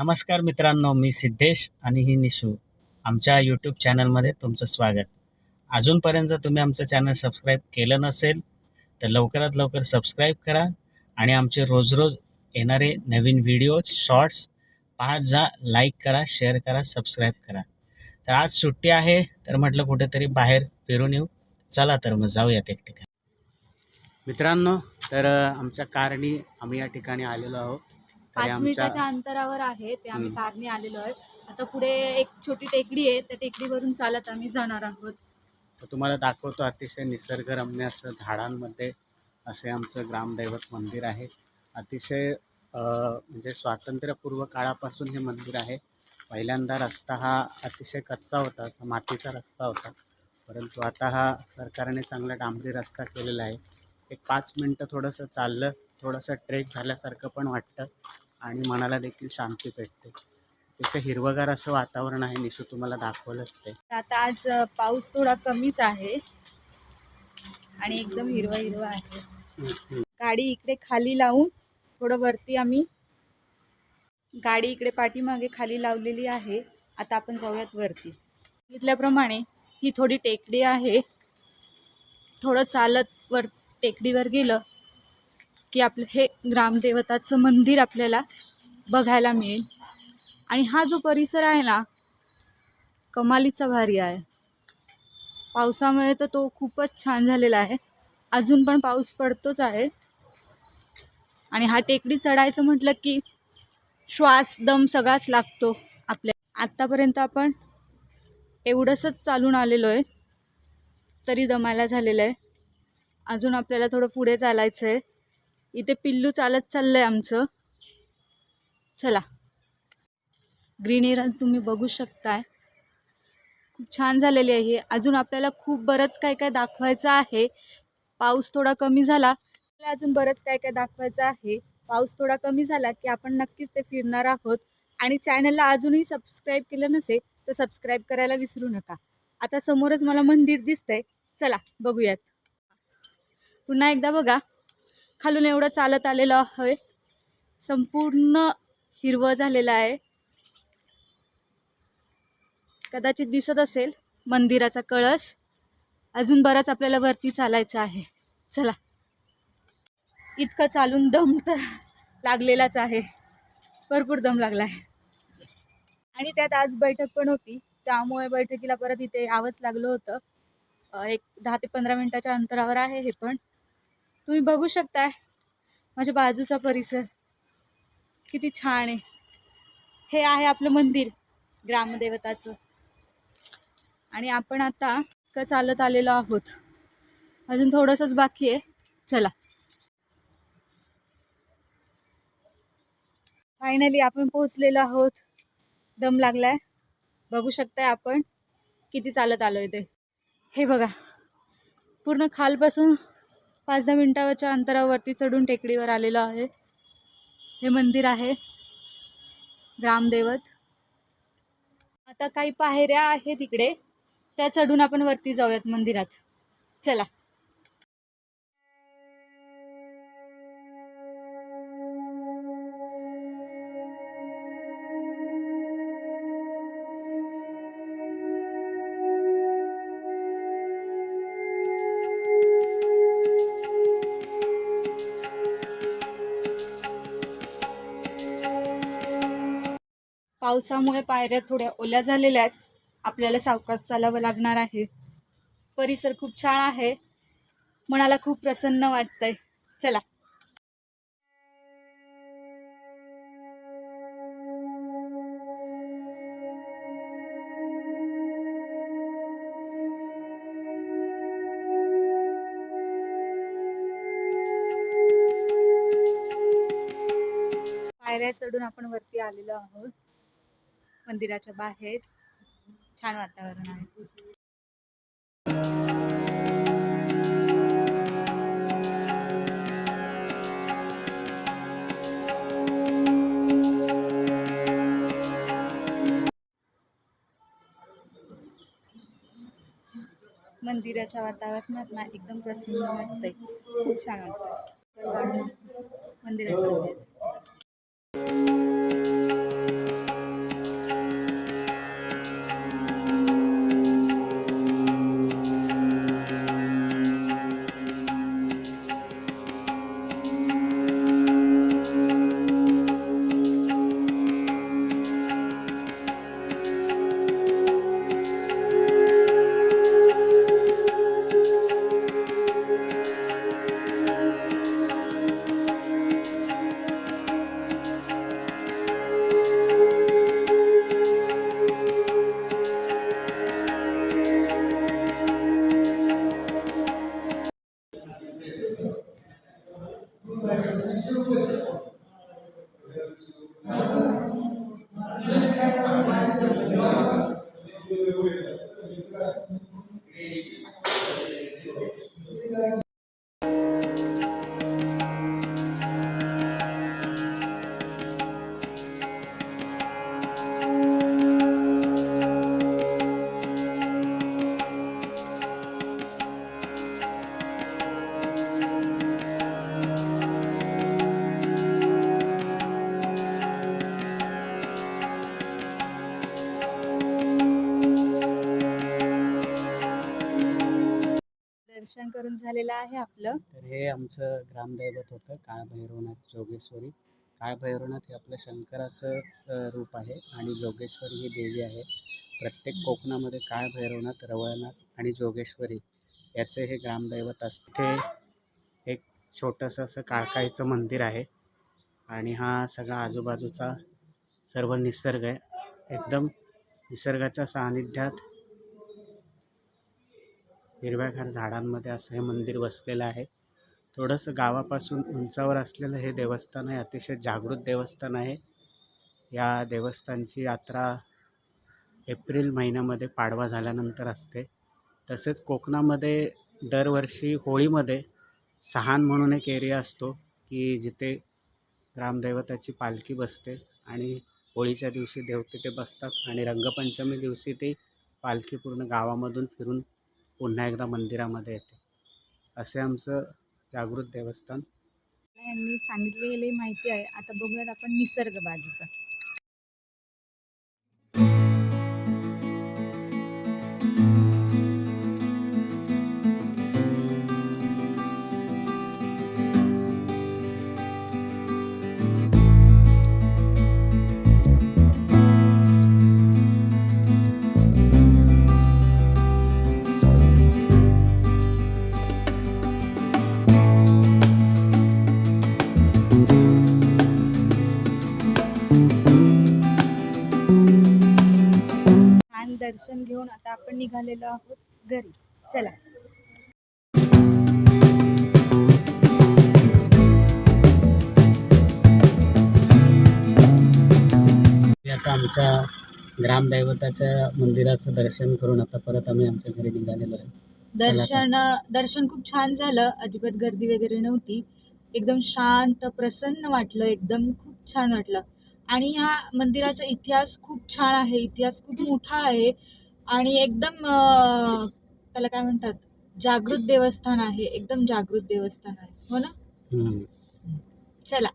नमस्कार मित्रांनो मी सिद्धेश आणि ही निशू. आमच्या यूट्यूब चॅनलमध्ये तुमचं स्वागत. अजूनपर्यंत तुम्ही आमचं चॅनल सबस्क्राईब केलं नसेल तर लवकरात लवकर सबस्क्राईब करा आणि आमचे रोज रोज येणारे नवीन व्हिडिओ शॉर्ट्स पाहत जा लाईक करा शेअर करा सबस्क्राईब करा. तर आज सुट्टी आहे तर म्हटलं कुठेतरी बाहेर फिरून येऊ. चला तर मग जाऊयात एक ठिकाणी. मित्रांनो तर आमच्या कारनी आम्ही या ठिकाणी आलेलो आहोत. पाच मिनिटाच्या अंतरावर आहे ते आम्ही. कारने आलेलो आहे आता पुढे एक छोटी टेकडी आहे त्या टेकडीवरून चालत आम्ही जाणार आहोत. तर तुम्हाला दाखवतो अतिशय निसर्गरम्य असं झाडांमध्ये असे आमचं ग्रामदैवत मंदिर आहे. अतिशय म्हणजे स्वातंत्र्यपूर्व काळापासून हे मंदिर आहे. पहिल्यांदा रस्ता हा अतिशय कच्चा होता असा मातीचा रस्ता होता. परंतु आता हा सरकारने चांगला डांबरी रस्ता केलेला आहे. एक पाच मिनटं थोडंसं चाललं थोडंसं ट्रेक झाल्यासारखं पण वाटतं आणि मनाला देखील शांती भेटते. तिथे हिरवगार असं वातावरण आहे निशू तुम्हाला दाखवलंच ते. आता आज पाऊस थोडा कमीच आहे आणि एकदम हिरवा हिरवा आहे. गाडी इकडे खाली लावून थोडं वरती आम्ही गाडी इकडे पाठीमागे खाली लावलेली आहे. आता आपण जाऊयात वरती. सांगितल्याप्रमाणे ही थोडी टेकडी आहे. थोडं चालत वर टेकडीवर गेलं की आपलं हे ग्रामदेवताचं मंदिर आपल्याला बघायला मिळेल. आणि हा जो परिसर आहे ना कमालीचा भारी आहे. पावसामुळे तर तो खूपच छान झालेला आहे. अजून पण पाऊस पडतोच आहे. आणि हा टेकडी चढायचं म्हटलं की श्वास दम सगळाच लागतो आपल्या. आत्तापर्यंत आपण एवढंसंच चालून आलेलो आहे. तरी दमायला झालेलं आहे. अजून आपल्याला थोडं पुढे चालायचं आहे इथे पिल्लू चालत चाललं आहे आमचं. चला. ग्रीन एरिया तुम्ही बघू शकताय. खूप छान झालेली आहे अजून आपल्याला खूप बरंच काय काय दाखवायचं आहे. पाऊस थोडा कमी झाला. आपल्याला अजून बरंच काय काय दाखवायचं आहे. पाऊस थोडा कमी झाला की आपण नक्कीच ते फिरणार आहोत. आणि चॅनलला अजूनही सबस्क्राईब केलं नसेल तर सबस्क्राईब करायला विसरू नका. आता समोरच मला मंदिर दिसतंय. चला बघूयात. पुन्हा एकदा बघा. खालून एवढं चालत आलेलं आहे. संपूर्ण हिरवं झालेलं आहे. कदाचित दिसत असेल मंदिराचा कळस. अजून बराच आपल्याला वरती चालायचं आहे. चला. इतकं चालून दम तर लागलेलाच आहे. भरपूर दम लागला आहे. आणि त्यात आज बैठक पण होती. त्यामुळे बैठकीला परत इथे यावंच लागलं होतं. एक दहा ते पंधरा मिनटाच्या अंतरावर आहे हे पण. तुम्ही बघू शकताय माझ्या बाजूचा परिसर. किती छान आहे. हे आहे आपलं मंदिर ग्रामदेवताचं. आणि आपण आता का चालत आलेलो आहोत. अजून थोडंसंच बाकी आहे. चला. फायनली आपण पोहोचलेलो आहोत. दम लागलाय. बघू शकताय आपण किती चालत आलोय ते. हे बघा. पूर्ण खालपासून पाच दहा मिनटाच्या अंतरावरती चढून टेकडीवर आलेलो आहे. हे मंदिर आहे. ग्रामदेवत आता काही पायऱ्या आहेत इकडे. त्या चढून आपण वरती जाऊयात मंदिरात. चला. पावसामुळे पायऱ्या थोड्या ओल्या झालेल्या आहेत. आपल्याला सावकाश चालावं लागणार आहे. परिसर खूप छान आहे. मनाला खूप प्रसन्न वाटतंय. चला. पायऱ्या चढून आपण वरती आलेलो आहोत. मंदिराच्या बाहेर. छान वातावरण आहे. मंदिराच्या वातावरणात ना एकदम प्रसन्न वाटतंय. खूप छान वाटतंय. मंदिरात झालेलं आहे आपलं? तर हे आमचं ग्रामदैवत होतं काळभैरवनाथ जोगेश्वरी. काळभैरवनाथ हे आपलं शंकराचंच रूप आहे आणि जोगेश्वरी ही देवी आहे. प्रत्येक कोकणामध्ये काळभैरवनाथ रवळनाथ आणि जोगेश्वरी याचे हे ग्रामदैवत असते. ते एक छोटंसं असं काळकाईचं मंदिर आहे आणि हा सगळा आजूबाजूचा सर्व निसर्ग आहे. एकदम निसर्गाच्या सानिध्यात हिरव्यागार झाडांमध्ये असं हे मंदिर वसलेलं आहे. थोडंसं गावापासून उंचावर असलेलं हे देवस्थान आहे. अतिशय जागृत देवस्थान आहे. या देवस्थानची यात्रा एप्रिल महिन्यामध्ये पाडवा झाल्यानंतर असते. तसेच कोकणामध्ये दरवर्षी होळीमध्ये सहान म्हणून एक एरिया असतो की जिथे ग्रामदैवताची पालखी बसते आणि होळीच्या दिवशी देव तिथे बसतात आणि रंगपंचमी दिवशी ती पालखी पूर्ण गावामधून फिरून पुन्हा एकदा मंदिरामध्ये येते. असे आमचं जागृत देवस्थान. यांनी सांगितलेली माहिती आहे. आता बघूयात आपण निसर्ग बाजूचा आता आपण निघालेलो आहोत घरी. चला. आता आमच्या ग्रामदैवताच्या मंदिराचं दर्शन करून आता परत आम्ही आमच्या घरी निघालेलो आहे. दर्शन दर्शन खूप छान झालं. अजिबात गर्दी वगैरे नव्हती. एकदम शांत प्रसन्न वाटलं. एकदम खूप छान वाटलं. आणि ह्या मंदिराचा इतिहास खूप छान आहे. इतिहास खूप मोठा आहे. आणि एकदम त्याला काय म्हणतात? जागृत देवस्थान आहे. एकदम जागृत देवस्थान आहे. हो ना. चला.